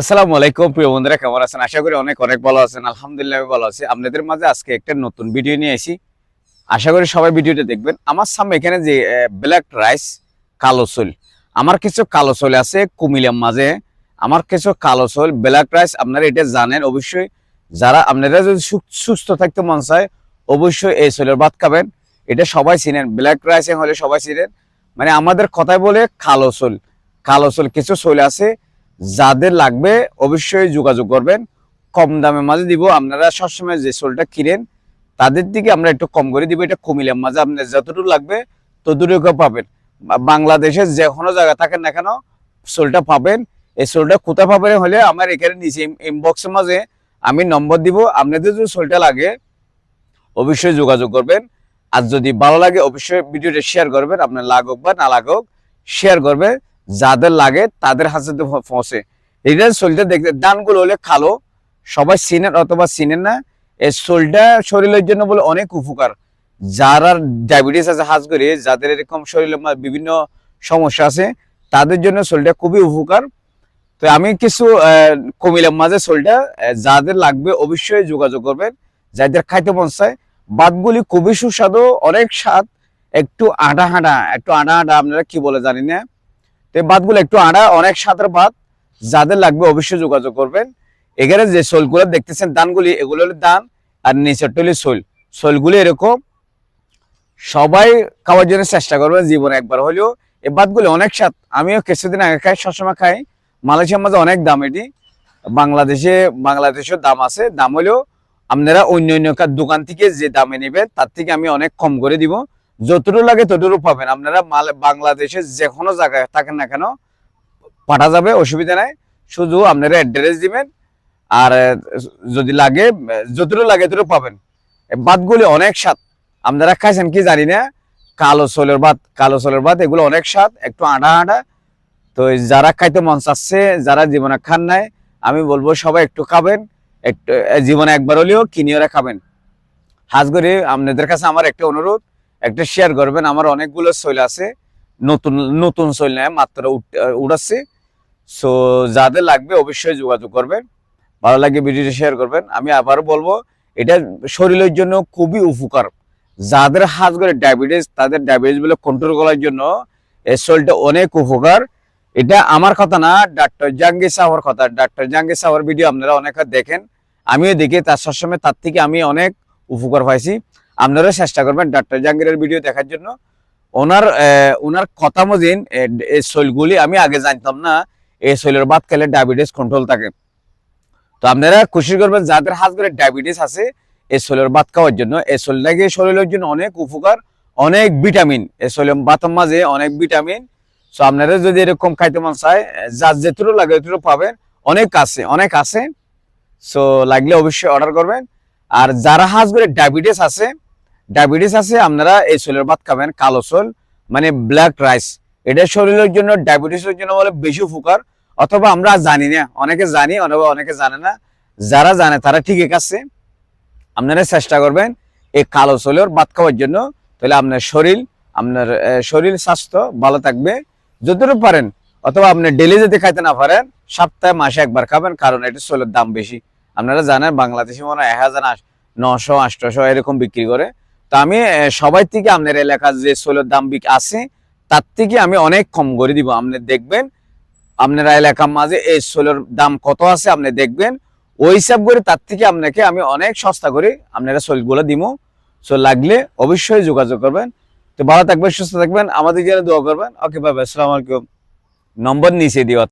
আসসালামু আলাইকুম, প্রিয় বন্ধুরা, কেমন আছেন? আশা করি অনেক অনেক ভালো আছেন। আলহামদুলিল্লাহ ভালো আছি। আপনাদের মাঝে আজকে একটা নতুন ভিডিও নিয়ে এসেছি আশা করি সবাই ভিডিওটা দেখবেন। আমার সামনে এখানে যে ব্ল্যাক রাইস কালো চুল। আমার কিছু কালো চুল আছে কুমিলাম মাঝে। আমার কিছু কালো চুল ব্ল্যাক রাইস আপনারা এটা জানেন অবশ্যই। যারা আপনারা যদি সুস্থ থাকতে মন চায়, অবশ্যই এই চুলের ভাত খাবেন। এটা সবাই চিনেন। ব্ল্যাক রাইস হলে সবাই চিনেন। মানে আমাদের কথায় বলে কালো চুল। কালো চুল কিছু চুল আছে। যাদের লাগবে অবশ্যই যোগাযোগ করবেন। কম দামে মাঝে দিব। আপনারা সবসময় যে সোলটা কিনেন, তাদের দিকে আমরা একটু কম করে দিব। এটা কমিলাম মাঝে আপনার যতটুকু লাগবে, ততটুকু পাবেন। বা- বাংলাদেশের যে কোনো জায়গা থাকেন না কেন, সোলটা পাবেন। এই সোলটা কোথায় পাবেন হলে আমার এখানে নিচে ইনবক্সের মাঝে আমি নম্বর দিব। আপনাদের যদি সোলটা লাগে, অবশ্যই যোগাযোগ করবেন। আর যদি ভালো লাগে, অবশ্যই ভিডিওটা শেয়ার করবেন। আপনার লাগুক বা না লাগুক শেয়ার করবেন। যাদের লাগে তাদের হাতে পৌঁছে এটা শরীরটা দেখতে দানগুলো হলে খালো। সবাই চিনেন অথবা চিনেন না এই শরীরটা শরীরের জন্য বলে অনেক উপকার। যারা ডায়াবেটিস আছে হাজ করে যাদের এরকম শরীরে বিভিন্ন সমস্যা আছে, তাদের জন্য শরীরটা খুবই উপকার। তো আমি কিছু কমিলাম মাঝে শরীরটা যাদের লাগবে অবশ্যই যোগাযোগ করবেন। যাদের খাইতে মন চায় ভাতগুলি খুবই সুস্বাদু, অনেক স্বাদ। একটু আটা হাঁটা, একটু আটা হাঁটা, আপনারা কি বলে জানি না। তো ভাতগুলো একটু আড়া, অনেক স্বাদের ভাত যাদের লাগবে অবশ্যই যোগাযোগ করবেন। এখানে যে শোলগুলো দেখতেছেন, দানগুলি, এগুলো হলো দান আর নিচের টলি শোল শোলগুলি এরকম, সবাই খাওয়ার জন্য চেষ্টা করবেন, জীবনে একবার হলেও। এই ভাতগুলি অনেক স্বাদ আমিও কিছুদিন আগে খাই, সবসময় খাই। মালয়েশিয়ার মাঝে অনেক দাম এটি। বাংলাদেশে বাংলাদেশের দাম আছে। দাম হলেও আপনারা অন্য অন্য দোকান থেকে যে দামে নেবেন, তার থেকে আমি অনেক কম করে দিব। যতটুকু লাগে ততটুকু পাবেন। আপনারা মাল বাংলাদেশের যে কোনো জায়গায় থাকেন না কেন, পাঠা যাবে, অসুবিধা নাই। শুধু আপনারা অ্যাড্রেস দিবেন, আর যদি লাগে যতটুকু লাগে ততটুকু পাবেন। ভাতগুলি অনেক স্বাদ। আপনারা খাইছেন কি জানি না, কালো সোলের ভাত, কালো সোলের ভাত, এগুলো অনেক স্বাদ, একটু আটা আটা। তো যারা খাইতে মন চাচ্ছে, যারা জীবনে খান নাই, আমি বলব সবাই একটু খাবেন, একটু জীবনে একবার হলেও কিনিয়ে খাবেন। হাজ আপনাদের কাছে আমার একটা অনুরোধ একটা শেয়ার করবেন আমার অনেকগুলো শৈল আছে। নতুন নতুন শৈল নেয় মাত্র উঠ- আহ, উড়াচ্ছে। সো যাদের লাগবে অবশ্যই যোগাযোগ করবেন। ভালো লাগে ভিডিওটি শেয়ার করবেন। আমি আবারও বলব এটা শরীরের জন্য খুবই উপকার। যাদের হাত করে ডায়াবেটিস তাদের ডায়াবেটিসগুলো কন্ট্রোল করার জন্য এই শরীরটা অনেক উপকার। এটা আমার কথা না ডাক্তার জাহাঙ্গীর সাহর কথা। ডাক্তার জাহাঙ্গীর সাহর ভিডিও আপনারা অনেক দেখেন। আমিও দেখি তার সবসময় তার থেকে আমি অনেক উপকার পাইছি। আপনারা চেষ্টা করবেন ডাক্তার জাহাঙ্গীরের ভিডিও দেখার জন্য। ওনার ওনার কথা মজিন এই শৈলগুলি আমি আগে জানতাম না এই শৈলের ভাত খেলে ডায়াবেটিস কন্ট্রোল থাকে। তো আপনারা খুশি করবেন, যাদের হাত করে ডায়াবেটিস আছে এই শৈলের ভাত খাওয়ার জন্য। এই শৈল নাকি শরীরের জন্য অনেক উপকার, অনেক ভিটামিন এই শৈলের ভাতের মাঝে অনেক ভিটামিন সো আপনারা যদি এরকম খাইতে মন চায়, যার যেটুকু লাগে ওইটুকু পাবেন। অনেক আছে অনেক আছে। সো লাগলে অবশ্যই অর্ডার করবেন। আর যারা হাজ করে ডায়াবেটিস আছে ডায়াবেটিস আছে, আপনারা এই চোলের ভাত খাবেন, কালো চোল মানে ব্ল্যাক রাইস এটা শরীরের জন্য, ডায়াবেটিসের জন্য বলে বেশি উপকার। অথবা আমরা জানি না, অনেকে জানি, অথবা অনেকে জানে না। যারা জানে, তারা ঠিক আছে আপনারা চেষ্টা করবেন এই কালো চোলের ভাত খাওয়ার জন্য। তাহলে আপনার শরীর আপনার শরীর স্বাস্থ্য ভালো থাকবে। যতটুকু পারেন, অথবা আপনি ডেলি যদি খাইতে না পারেন, সপ্তাহে, মাসে একবার খাবেন, কারণ এটা চোলের দাম বেশি। আপনারা জানেন, বাংলাদেশে মনে হয় এক হাজার নশো, আটশো এরকম বিক্রি করে। তো আমি সবাই থেকে আপনার এলাকার যে চোলের দাম বিক- আছে, তার থেকে আমি অনেক কম করে দিব। আপনি দেখবেন, আপনারা এলাকার মাঝে এই চোলের দাম কত আছে আপনি দেখবেন। ওই হিসাব করে তার থেকে আপনাকে আমি অনেক সস্তা করে আপনারা চোলগুলো দিব। সো লাগলে অবশ্যই যোগাযোগ করবেন। তো ভালো থাকবেন, সুস্থ থাকবেন। আমাদের জন্য দোয়া করবেন। ওকে বাবা আসসালামু আলাইকুম। নম্বর নিচে দিও।